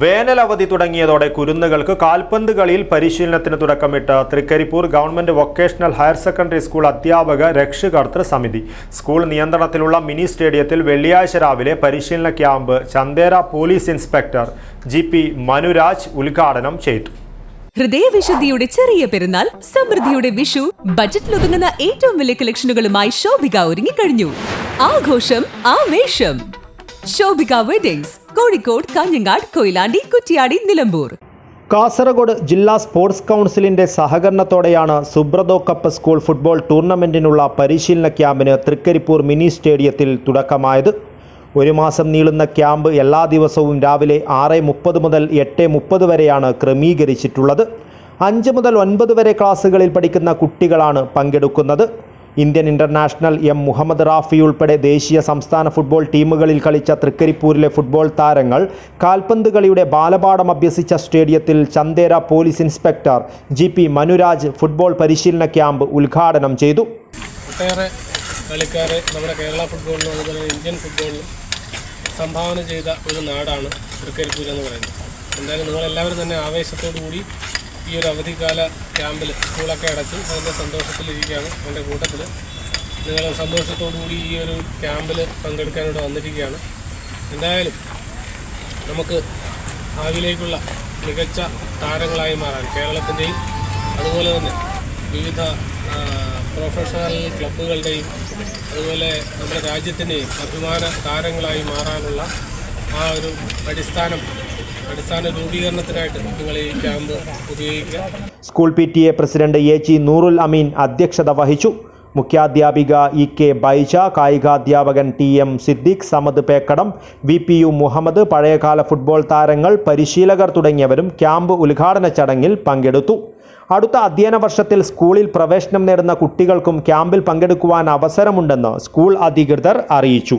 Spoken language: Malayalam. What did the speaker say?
വേനലവധി തുടങ്ങിയതോടെ കുരുന്നുകൾക്ക് കാൽപന്ത് കളിയിൽ പരിശീലനത്തിന് തുടക്കമിട്ട് Trikaripur government vocational higher secondary school അധ്യാപക രക്ഷകർത്തൃ സമിതി. സ്കൂൾ നിയന്ത്രണത്തിലുള്ള മിനി സ്റ്റേഡിയത്തിൽ വെള്ളിയാഴ്ച രാവിലെ പരിശീലന camp Chandera police inspector G P Manuraj ഉദ്ഘാടനം ചെയ്തു. ഹൃദയവിശുദ്ധിയുടെ ചെറിയ പെരുന്നാൾ സമൃദ്ധിയുടെ വിഷു ബജറ്റിലൊതുങ്ങുന്ന ഏറ്റവും വലിയ കളക്ഷനുകളുമായി ശോഭിക ഒരുങ്ങിക്കഴിഞ്ഞു. ആഘോഷം ആവേശം. ശോഭിക വെഡിങ്സ് കോഴിക്കോട് കാഞ്ഞങ്ങാട് കൊയിലാണ്ടി കുറ്റിയാടി നിലമ്പൂർ. കാസർഗോഡ് ജില്ലാ സ്പോർട്സ് കൗൺസിലിന്റെ സഹകരണത്തോടെയാണ് സുബ്രതോ കപ്പ് സ്കൂൾ ഫുട്ബോൾ ടൂർണമെന്റിനുള്ള പരിശീലന ക്യാമ്പിന് തൃക്കരിപ്പൂർ മിനി സ്റ്റേഡിയത്തിൽ തുടക്കമായത്. ഒരു മാസം നീളുന്ന ക്യാമ്പ് എല്ലാ ദിവസവും രാവിലെ ആറ് മുപ്പത് മുതൽ എട്ട് മുപ്പത് വരെയാണ് ക്രമീകരിച്ചിട്ടുള്ളത്. അഞ്ച് മുതൽ ഒൻപത് വരെ ക്ലാസ്സുകളിൽ പഠിക്കുന്ന കുട്ടികളാണ് പങ്കെടുക്കുന്നത്. Indian international M. Muhammad Rafi ഉൾപ്പെടെ ദേശീയ സംസ്ഥാന ഫുട്ബോൾ ടീമുകളിൽ കളിച്ച തൃക്കരിപ്പൂരിലെ ഫുട്ബോൾ താരങ്ങൾ കാൽപന്ത് കളിയുടെ ബാലപാഠം അഭ്യസിച്ച സ്റ്റേഡിയത്തിൽ Chandera police inspector G P Manuraj football പരിശീലന ക്യാമ്പ് ഉദ്ഘാടനം ചെയ്തു. ഒട്ടേറെ നമ്മുടെ കേരള ഫുട്ബോളിലും അതുപോലെ ഇന്ത്യൻ ഫുട്ബോളിലും സംഭാവന ചെയ്ത ഒരു നാടാണ് തൃക്കരിപ്പൂർ എന്ന് പറയുന്നത്. എന്തായാലും നിങ്ങളെല്ലാവരും തന്നെ ആവേശത്തോടു കൂടി ഈ ഒരു അവധിക്കാല ക്യാമ്പിൽ സ്കൂളൊക്കെ അടച്ചു അതിന്റെ സന്തോഷത്തിലിരിക്കുകയാണ് എന്റെ കൂട്ടത്തിൽ. നിങ്ങൾ സന്തോഷത്തോടുകൂടി ഈ ഒരു ക്യാമ്പിൽ പങ്കെടുക്കാനിവിടെ വന്നിരിക്കുകയാണ്. എന്തായാലും നമുക്ക് ഭാവിയിലേക്കുള്ള മികച്ച താരങ്ങളായി മാറാൻ കേരളത്തിന്റെയും അതുപോലെ തന്നെ വിവിധ പ്രൊഫഷണൽ ക്ലബ്ബുകളുടെയും അതുപോലെ നമ്മുടെ രാജ്യത്തിന്റെയും അഭിമാന താരങ്ങളായി മാറാനുള്ള ആ ഒരു അടിസ്ഥാനം അടിസ്ഥാന രൂപീകരണത്തിനായിട്ട് നിങ്ങൾ ഈ ക്യാമ്പ് ഉപയോഗിക്കുക. School P T A president A G Noorul Ameen അധ്യക്ഷത വഹിച്ചു. മുഖ്യാധ്യാപിക E K Baija കായികാധ്യാപകൻ T M Siddique Samad Pekkadam V P U Muhammad പഴയകാല ഫുട്ബോൾ താരങ്ങൾ പരിശീലകർ തുടങ്ങിയവരും ക്യാമ്പ് ഉദ്ഘാടന ചടങ്ങിൽ പങ്കെടുത്തു. അടുത്ത അധ്യയന വർഷത്തിൽ സ്കൂളിൽ പ്രവേശനം നേടുന്ന കുട്ടികൾക്കും ക്യാമ്പിൽ പങ്കെടുക്കുവാൻ അവസരമുണ്ടെന്ന് സ്കൂൾ അധികൃതർ അറിയിച്ചു.